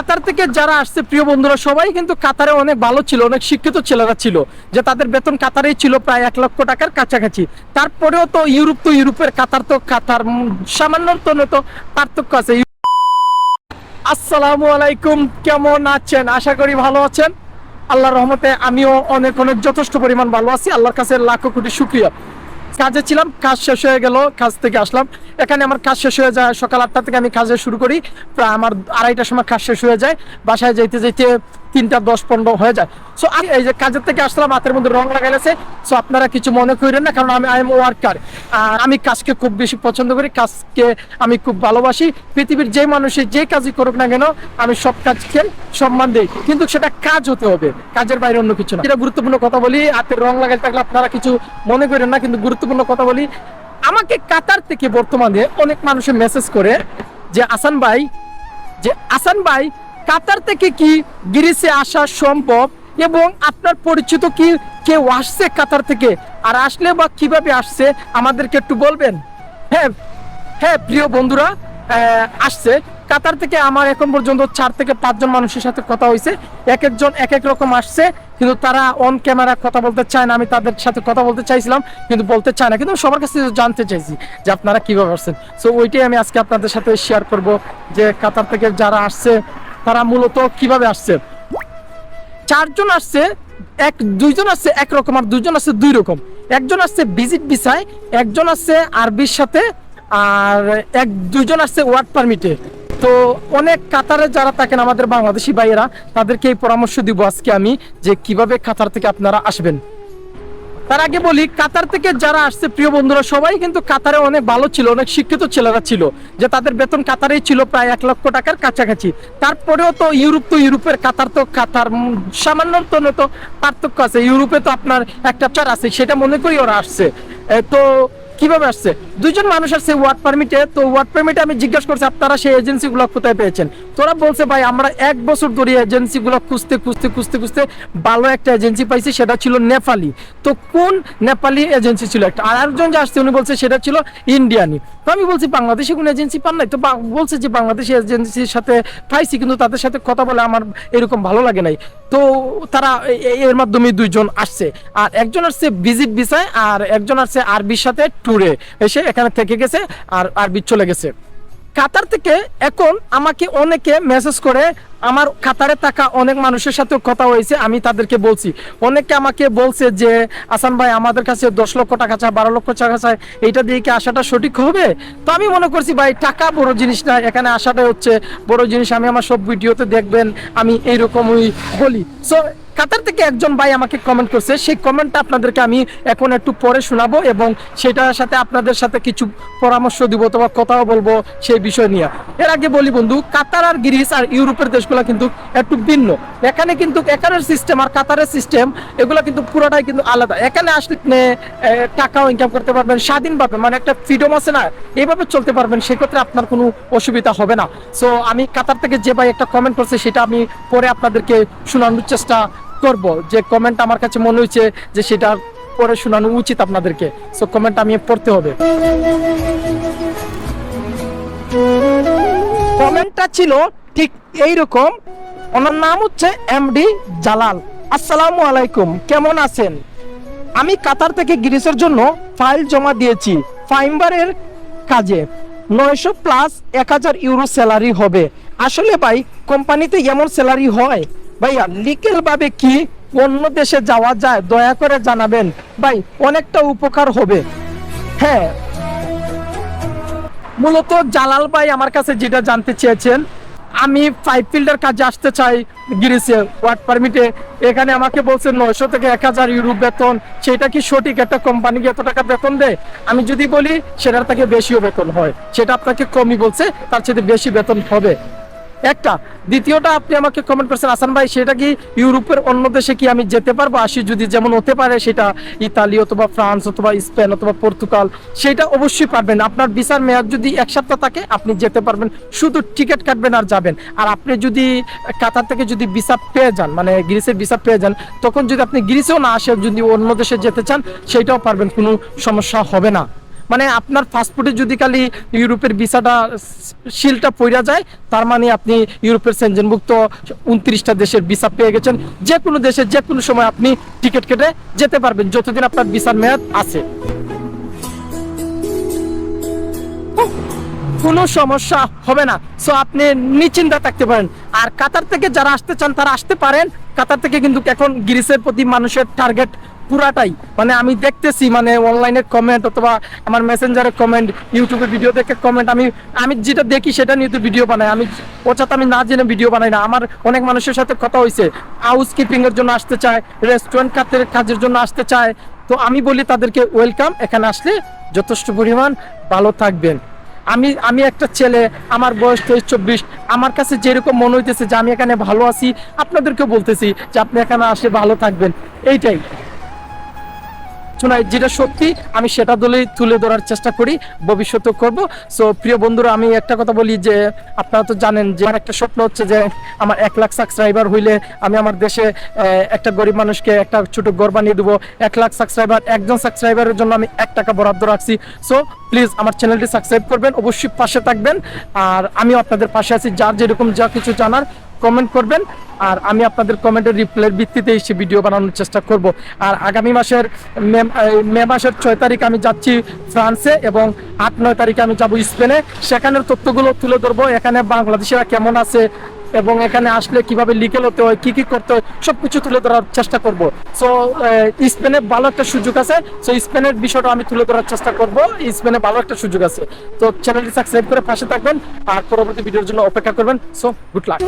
কাতার থেকে যারা আসছে, প্রিয় বন্ধুরা, সবাই কিন্তু কাতারে অনেক ভালো ছিল, অনেক শিক্ষিত ছেলেরা ছিল, যে তাদের বেতন কাতারেই ছিল প্রায় এক লক্ষ টাকার কাছাকাছি। তারপরেও তো ইউরোপ তো ইউরোপের কাতার তো কাতার সামান্য তো পার্থক্য আছে। আসসালামু আলাইকুম, কেমন আছেন? আশা করি ভালো আছেন। আল্লাহর রহমতে আমিও অনেক অনেক যথেষ্ট পরিমাণ ভালো আছি। আল্লাহর কাছে লাখো কোটি শুক্রিয়া। কাজে ছিলাম, কাজ শেষ হয়ে গেল, কাজ থেকে আসলাম। এখানে আমার কাজ শেষ হয়ে যায়, সকাল আটটা থেকে আমি কাজে শুরু করি। প্রায় আমার আড়াইটার সময় কাজ শেষ হয়ে যায়। বাসায় যাইতে যাইতে তিনটা দশ পনেরো হয়ে যায়। সো আমি এই যে কাজের থেকে আসলাম, হাতের মধ্যে রং লাগাইছে সো আপনারা কিছু মনে করেন না, কারণ আমি আই এম ওয়ার্কার আর আমি কাজকে খুব বেশি পছন্দ করি, কাজকে আমি খুব ভালোবাসি। পৃথিবীর যে মানুষই যে কাজই করুক না কেন, আমি সব কাজকে সম্মান দিই। কিন্তু সেটা কাজ হতে হবে, কাজের বাইরে অন্য কিছু না। এটা গুরুত্বপূর্ণ কথা বলি হাতের রং লাগাইতে থাকলে আপনারা কিছু মনে করেন না, কিন্তু গুরুত্বপূর্ণ কথা বলি। আমাকে কাতার থেকে বর্তমানে অনেক মানুষের মেসেজ করে যে, আসান ভাই, যে, আসান ভাই কাতার থেকে কি গ্রিসে আসা সম্ভব? এবং আপনার পরিচিত কি কেউ আসছে কাতার থেকে? আর আসলে বা কীভাবে আসছে? আমাদেরকে একটু বলবেন। হ্যাঁ হ্যাঁ প্রিয় বন্ধুরা আসছে। কাতার থেকে আমার এখন পর্যন্ত চার থেকে পাঁচজন মানুষের সাথে কথা হয়েছে। এক একজন, এক এক রকম আসছে। কিন্তু তারা অন ক্যামেরা কথা বলতে চায় না। আমি তাদের সাথে কথা বলতে চাইছিলাম, কিন্তু বলতে চায় না। কিন্তু সবার কাছে জানতে চাইছি যে আপনারা কীভাবে আসছেন। সো ওইটাই আমি আজকে আপনাদের সাথে শেয়ার করব যে কাতার থেকে যারা আসছে তারা মূলত কীভাবে আসছে? চারজন আসছে, এক, দুইজন আসছে একরকম আর দুইজন আসছে দুই রকম। একজন আসছে ভিজিট ভিসায়, একজন আসছে আরবির সাথে, আর এক, দুইজন আসছে ওয়ার্ক পারমিটে। তো অনেক কাতারে যারা থাকেন আমাদের বাংলাদেশি ভাইয়েরা, তাদেরকে এই পরামর্শ দিব আজকে আমি যে কীভাবে কাতার থেকে আপনারা আসবেন। তার আগে বলি, কাতার থেকে যারা আসছে, প্রিয় বন্ধুরা সবাই, কিন্তু কাতারে অনেক ভালো ছিল, অনেক শিক্ষিত ছেলেরা ছিল, যে তাদের বেতন কাতারেই ছিল প্রায় এক লক্ষ টাকার কাছাকাছি। তারপরেও তো ইউরোপ তো ইউরোপের, কাতার তো কাতার সামান্য তো পার্থক্য আছে। ইউরোপে তো আপনার একটা চার আছে, সেটা মনে করি ওরা আসছে। তো কীভাবে আসছে? দুইজন মানুষ আসছে ওয়ার্ড পারমিটে তো ওয়ার্ড পারমিটে আমি জিজ্ঞাসা করছি, আপনারা সেই এজেন্সিগুলো কোথায় পেয়েছেন? তোরা বলছে, ভাই, আমরা এক বছর ধরে এজেন্সিগুলো খুঁজতে খুঁজতে খুঁজতে খুঁজতে ভালো একটা এজেন্সি পাইছি, সেটা ছিল নেপালি। তো কোন নেপালি এজেন্সি ছিল একটা? আর একজন যে আসছে, উনি বলছে, সেটা ছিল ইন্ডিয়ানি তো আমি বলছি, বাংলাদেশে কোনো এজেন্সি পান নাই? তো বলছে যে, বাংলাদেশি এজেন্সির সাথে পাইছি, কিন্তু তাদের সাথে কথা বলে আমার এরকম ভালো লাগে নাই। তো তারা এর মাধ্যমে দুইজন আসছে। আর একজন আসছে ভিজিট ভিসায় আর একজন আসছে আরবির সাথে ট্যুরে এসে এখানে থেকে গেছে আর আরবি চলে গেছে। কাতার থেকে এখন আমাকে অনেকে মেসেজ করে আমার কাতারে থাকা অনেক মানুষের সাথে কথা হয়েছে, আমি তাদেরকে বলছি। অনেকে আমাকে বলছে যে, আসান ভাই, আমাদের কাছে দশ লক্ষ টাকা চায় বারো লক্ষ টাকা চায় এইটা দিয়ে কি আসাটা সঠিক হবে? তো আমি মনে করছি, ভাই, টাকা বড় জিনিস না, এখানে আসাটা হচ্ছে, বড় জিনিস, আমি আমার সব ভিডিওতে দেখবেন, আমি এইরকমই বলি। সো কাতার থেকে একজন ভাই আমাকে কমেন্ট করছে, সেই কমেন্টটা আপনাদেরকে আমি এখন একটু পরে শোনাবো এবং সেটার সাথে আপনাদের সাথে কিছু পরামর্শ দিব অথবা কথাও বলব সেই বিষয় নিয়ে। এর আগে বলি বন্ধু, কাতার আর গ্রিস আর ইউরোপের দেশগুলো কিন্তু একটু ভিন্ন। এখানে কিন্তু এখানের সিস্টেম আর কাতারের সিস্টেম এগুলো কিন্তু পুরোটাই কিন্তু আলাদা। এখানে আসলে টাকাও ইনকাম করতে পারবেন, স্বাধীনভাবে মানে একটা ফ্রিডম আছে না এইভাবে চলতে পারবেন, সেক্ষেত্রে আপনার কোনো অসুবিধা হবে না। সো আমি কাতার থেকে যে ভাই একটা কমেন্ট করছে, সেটা আমি পরে আপনাদেরকে শোনানোর চেষ্টা করব। যে কমেন্ট আমার কাছে মনে হয়েছে যে সেটা পরে শোনানো উচিত আপনাদেরকে। সো কমেন্ট আমি পড়তে হবে। কমেন্টটা ছিল ঠিক এই রকম ওনার নাম হচ্ছে এমডি জালাল। আসসালামু আলাইকুম, কেমন আছেন? আমি কাতার থেকে গ্রিসের জন্য ফাইল জমা দিয়েছি। ফাইম্বারের কাজে। নয়শো প্লাস এক হাজার ইউরো স্যালারি হবে। আসলে ভাই, কোম্পানিতে এমন স্যালারি হয়? ভাইয়া লিকেল ভাবে কি অন্য দেশে যাওয়া যায়? দয়া করে জানাবেন। ভাই, অনেকটা উপকার হবে। হ্যাঁ। মূলত জালাল ভাই আমার কাছে যেটা জানতে চেয়েছেন আমি ফাইভ ফিল্ডার কাজে আসতে চাই গ্রিসে ওয়ার্ক পারমিটে এখানে আমাকে বলছে নয়শো থেকে এক হাজার ইউরো বেতন। সেটা কি সঠিক একটা কোম্পানিকে এত টাকা বেতন দেয়? আমি যদি বলি, সেটার তাকে বেশিও বেতন হয়। সেটা আপনাকে কমই বলছে, তার সাথে বেশি বেতন হবে। একটা। দ্বিতীয়টা, আপনি আমাকে কমেন্ট করছেন, আসান ভাই, সেটা কি ইউরোপের অন্য দেশে কি আমি যেতে পারব? আসি যদি যেমন হতে পারে, সেটা ইতালি অথবা ফ্রান্স অথবা স্পেন অথবা পর্তুগাল, সেটা অবশ্যই পারবেন। আপনার ভিসার মেয়াদ যদি এক সপ্তাহ থাকে, আপনি যেতে পারবেন। শুধু টিকিট কাটবেন আর যাবেন। আর আপনি যদি কাতার থেকে যদি ভিসা পেয়ে যান মানে গ্রিসের ভিসা পেয়ে যান, তখন যদি আপনি গ্রিসেও না আসে যদি অন্য দেশে যেতে চান, সেটাও পারবেন, কোনো সমস্যা হবে না। মানে আপনার পাসপোর্টে যদি খালি ইউরোপের ভিসাটা শিলটা পইরা যায়, তার মানে আপনি ইউরোপের সেনজেনভুক্ত উনত্রিশটা দেশের ভিসা পেয়ে গেছেন। যে কোনো দেশে যে কোনো সময় আপনি টিকিট কেটে যেতে পারবেন, যতদিন আপনার ভিসার মেয়াদ আছে। কোনো সমস্যা হবে না। সো আপনি নিশ্চিন্তা থাকতে পারেন। আর কাতার থেকে যারা আসতে চান, তারা আসতে পারেন। কাতার থেকে কিন্তু এখন গ্রিসের প্রতি মানুষের টার্গেট পুরাটাই। মানে আমি দেখতেছি মানে অনলাইনে কমেন্ট অথবা আমার মেসেঞ্জারে কমেন্ট ইউটিউবে ভিডিও দেখে কমেন্ট আমি আমি যেটা দেখি সেটা নিয়ে তো ভিডিও বানাই। আমি ওটা আমি না জেনে ভিডিও বানাই না। আমার অনেক মানুষের সাথে কথা হয়েছে হাউস কিপিং এর জন্য আসতে চায় রেস্টুরেন্ট খাতের কাজের জন্য আসতে চায়। তো আমি বলি তাদেরকে ওয়েলকাম এখানে আসলে যথেষ্ট পরিমাণ ভালো থাকবেন। আমি আমি একটা ছেলে, আমার বয়স তেইশ চব্বিশ। আমার কাছে যেরকম মনে হইতেছে যে আমি এখানে ভালো আছি, আপনাদেরকেও বলতেছি যে আপনি এখানে আসলে ভালো থাকবেন। এইটাই। শোনাই যেটা সত্যি, আমি সেটা দলেই তুলে ধরার চেষ্টা করি ভবিষ্যতে করব। সো প্রিয় বন্ধুরা, আমি একটা কথা বলি যে, আপনারা তো জানেন যে, আমার একটা স্বপ্ন হচ্ছে যে, আমার এক লাখ সাবস্ক্রাইবার হইলে আমি আমার দেশে একটা গরিব মানুষকে একটা ছোট ঘর বানিয়ে দেবো। এক লাখ সাবস্ক্রাইবার একজন সাবস্ক্রাইবারের জন্য আমি এক টাকা বরাদ্দ রাখছি। সো প্লিজ আমার চ্যানেলটি সাবস্ক্রাইব করবেন, অবশ্যই পাশে থাকবেন। আর আমিও আপনাদের পাশে আছি, যার যেরকম যা কিছু জানার কমেন্ট করবেন, আর আমি আপনাদের কমেন্টের রিপ্লাইয়ের ভিত্তিতে এসে ভিডিও বানানোর চেষ্টা করব। আর আগামী মাসের, মে মে মাসের ছয় তারিখ আমি যাচ্ছি ফ্রান্সে এবং আট, নয় তারিখে আমি যাব স্পেনে। সেখানের তথ্যগুলো তুলে ধরবো। এখানে বাংলাদেশিরা কেমন আছে এবং এখানে আসলে কীভাবে লিগেল হতে হয়, কি কি করতে হয়, সবকিছু তুলে ধরার চেষ্টা করব। সো স্পেনে ভালো একটা সুযোগ আছে। সো স্পেনের বিষয়টা আমি তুলে ধরার চেষ্টা করব। স্পেনে ভালো একটা সুযোগ আছে। তো চ্যানেলটি সাবস্ক্রাইব করে পাশে থাকবেন। আর পরবর্তী ভিডিওর জন্য অপেক্ষা করবেন। So good luck